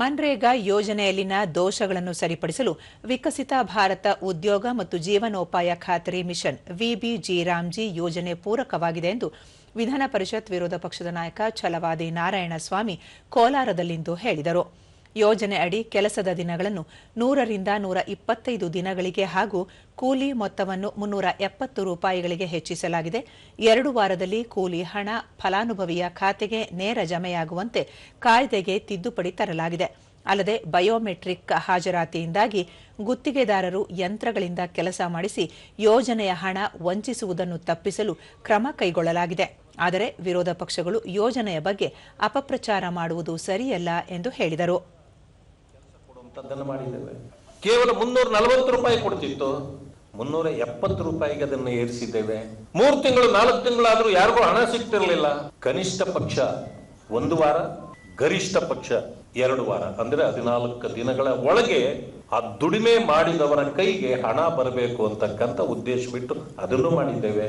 ಮನ್ರೇಗಾ ಯೋಜನೆಯಲ್ಲಿನ ದೋಷಗಳನ್ನು ಸರಿಪಡಿಸಲು ವಿಕಸಿತ ಭಾರತ ಉದ್ಯೋಗ ಮತ್ತು ಜೀವನೋಪಾಯ ಖಾತರಿ ಮಿಷನ್ ವಿಬಿಜಿ ರಾಮ್ಜಿ ಯೋಜನೆ ಪೂರಕವಾಗಿದೆ ಎಂದು ವಿಧಾನ ಪರಿಷತ್ ವಿರೋಧ ಪಕ್ಷದ ನಾಯಕ ಛಲವಾದಿ ನಾರಾಯಣಸ್ವಾಮಿ ಕೋಲಾರದಲ್ಲಿಂದು ಹೇಳಿದರು. ಯೋಜನೆ ಅಡಿ ಕೆಲಸದ ದಿನಗಳನ್ನು ನೂರರಿಂದ ನೂರ ಇಪ್ಪತ್ತೈದು ದಿನಗಳಿಗೆ ಹಾಗೂ ಕೂಲಿ ಮೊತ್ತವನ್ನು ಮುನ್ನೂರ ಎಪ್ಪತ್ತು ರೂಪಾಯಿಗಳಿಗೆ ಹೆಚ್ಚಿಸಲಾಗಿದೆ. ಎರಡು ವಾರದಲ್ಲಿ ಕೂಲಿ ಹಣ ಫಲಾನುಭವಿಯ ಖಾತೆಗೆ ನೇರ ಜಮೆಯಾಗುವಂತೆ ಕಾಯ್ದೆಗೆ ತಿದ್ದುಪಡಿ ತರಲಾಗಿದೆ. ಅಲ್ಲದೆ ಬಯೋಮೆಟ್ರಿಕ್ ಹಾಜರಾತಿಯಿಂದಾಗಿ ಗುತ್ತಿಗೆದಾರರು ಯಂತ್ರಗಳಿಂದ ಕೆಲಸ ಮಾಡಿಸಿ ಯೋಜನೆಯ ಹಣ ವಂಚಿಸುವುದನ್ನು ತಪ್ಪಿಸಲು ಕ್ರಮ ಕೈಗೊಳ್ಳಲಾಗಿದೆ. ಆದರೆ ವಿರೋಧ ಪಕ್ಷಗಳು ಯೋಜನೆಯ ಬಗ್ಗೆ ಅಪಪ್ರಚಾರ ಮಾಡುವುದು ಸರಿಯಲ್ಲ ಎಂದು ಹೇಳಿದರು. ಕೊಡುವಂಥದ್ದನ್ನು ಮಾಡಿದ್ದೇವೆ. ಕೇವಲ ಮುನ್ನೂರ ನಲವತ್ತು ರೂಪಾಯಿ ಕೊಡ್ತಿತ್ತು. ಮುನ್ನೂರ ಎಪ್ಪತ್ತು ರೂಪಾಯಿಗೆ ಅದನ್ನು ಏರಿಸಿದ್ದೇವೆ. ಮೂರು ತಿಂಗಳು, ನಾಲ್ಕು ತಿಂಗಳಾದರೂ ಯಾರಿಗೂ ಹಣ ಸಿಗ್ತಿರಲಿಲ್ಲ. ಕನಿಷ್ಠ ಪಕ್ಷ ಒಂದು ವಾರ, ಗರಿಷ್ಠ ಪಕ್ಷ ಎರಡು ವಾರ. ಅಂದ್ರೆ ಹದಿನಾಲ್ಕು ದಿನಗಳ ಒಳಗೆ ಆ ದುಡಿಮೆ ಮಾಡಿದವರ ಕೈಗೆ ಹಣ ಬರಬೇಕು ಅಂತಕ್ಕಂಥ ಉದ್ದೇಶ ಬಿಟ್ಟು ಅದನ್ನು ಮಾಡಿದ್ದೇವೆ.